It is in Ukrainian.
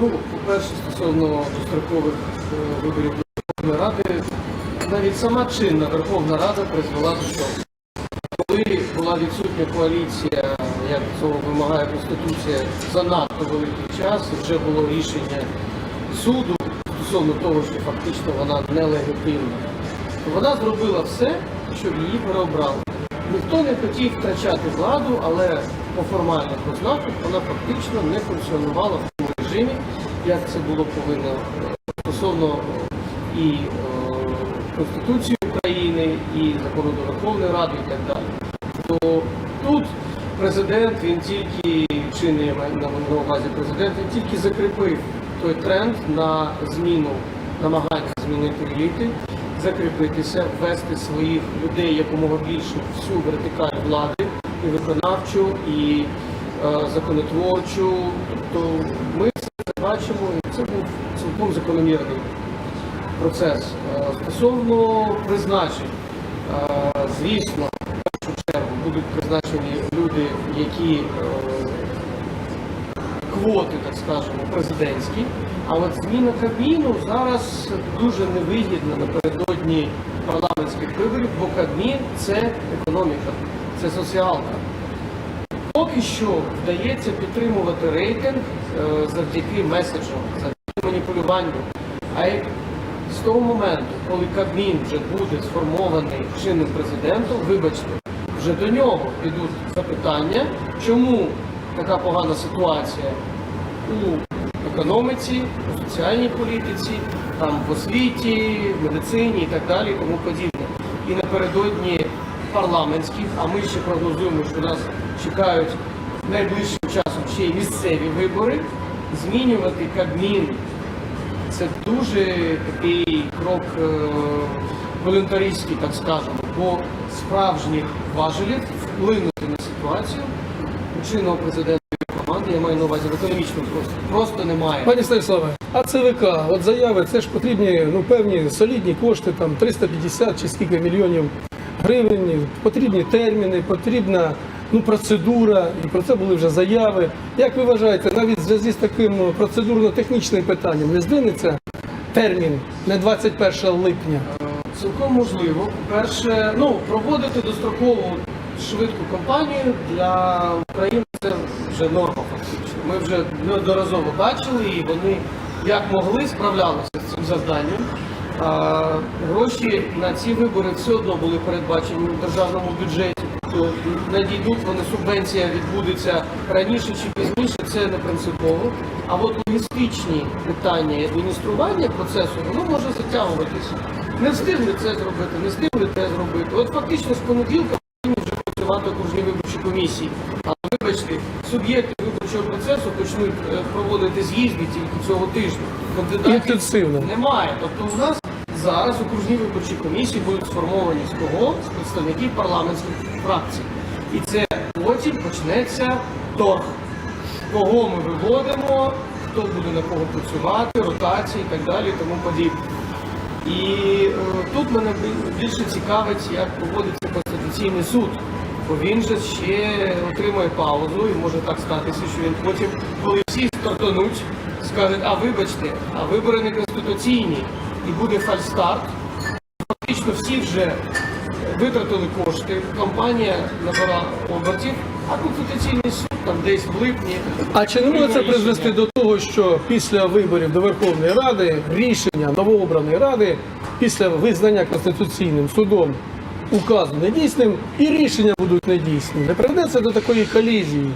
Ну, по-перше, стосовно дострокових е, виборів Верховної Ради, навіть сама чинна Верховна Рада призвела до цього. Коли була відсутня коаліція, як цього вимагає Конституція, занадто великий час, вже було рішення суду стосовно того, що фактично вона нелегітимна, вона зробила все, щоб її переобрали. Ніхто не хотів втрачати владу, але по формальних ознаках вона фактично не функціонувала в тому режимі, як це було повинно е, стосовно і е, Конституції України, і закону до Верховної Ради і так далі. То тут президент, він тільки чинний на увазі президент, він тільки закріпив той тренд на зміну, намагання змінити еліти, закріпитися, ввести своїх людей якомога більше всю вертикаль влади, і виконавчу, і е, законотворчу. Тобто ми це бачимо, і це був цілком закономірний процес. Е, Стосовно призначень, е, звісно, в першу чергу будуть призначені люди, які е, квоти, так скажемо, президентські. А от зміна Кабміну зараз дуже невигідна напередодні парламентських виборів, бо Кабмін це економіка, це соціалка. Поки що вдається підтримувати рейтинг е, завдяки меседжам, завдяки маніпулюванню. А як з того моменту, коли Кабмін вже буде сформований чинним президентом, вибачте, вже до нього підуть запитання, чому така погана ситуація у економіці, у соціальній політиці, там в освіті, в медицині і так далі, тому подібне. І напередодні парламентських, а ми ще прогнозуємо, що нас чекають найближчим часом ще й місцеві вибори, змінювати Кабмін це дуже такий крок е, волюнтаристський, так скажемо, бо справжніх важелів вплинути на ситуацію чинного президента команди, я маю на увазі в економічному просто, просто немає. Пані Станіславе, а ЦВК, от заяви, це ж потрібні ну, певні солідні кошти, там 350 чи скільки мільйонів гривень, потрібні терміни, потрібна ну, процедура, і про це були вже заяви. Як ви вважаєте, навіть в зв'язку з таким ну, процедурно-технічним питанням не здвинеться термін не 21 липня? Цілком можливо. Перше, ну проводити дострокову швидку кампанію для України це вже норма фактично. Ми вже неодноразово бачили, і вони як могли справлялися з цим завданням. А, гроші на ці вибори все одно були передбачені в державному бюджеті. То надійдуть вони субвенція відбудеться раніше чи пізніше, це не принципово. А от логістичні питання і адміністрування процесу воно може затягуватися. Не встигли це зробити, не встигли це зробити. От фактично з понеділка окружні виборчі комісії. Але вибачте, суб'єкти виборчого процесу почнуть е, проводити з'їзди тільки цього тижня. Кандидатів немає. Тобто у нас зараз окружні виборчі комісії будуть сформовані з кого? З представників парламентських фракцій. І це потім почнеться торг. Кого ми виводимо, хто буде на кого працювати, ротації і так далі, і тому подібне. І е, тут мене більше цікавить, як поводиться Конституційний суд. Бо він же ще отримує паузу і може так статися, що він потім, коли всі стартануть, скажуть, а вибачте, а вибори не конституційні, і буде фальстарт. Фактично всі вже витратили кошти, компанія набрала обертів, а Конституційний суд там десь в липні. А чи не може це призвести до того, що після виборів до Верховної Ради рішення новообраної ради після визнання Конституційним судом указу недійсним і рішення будуть недійсними? Не приведе це до такої колізії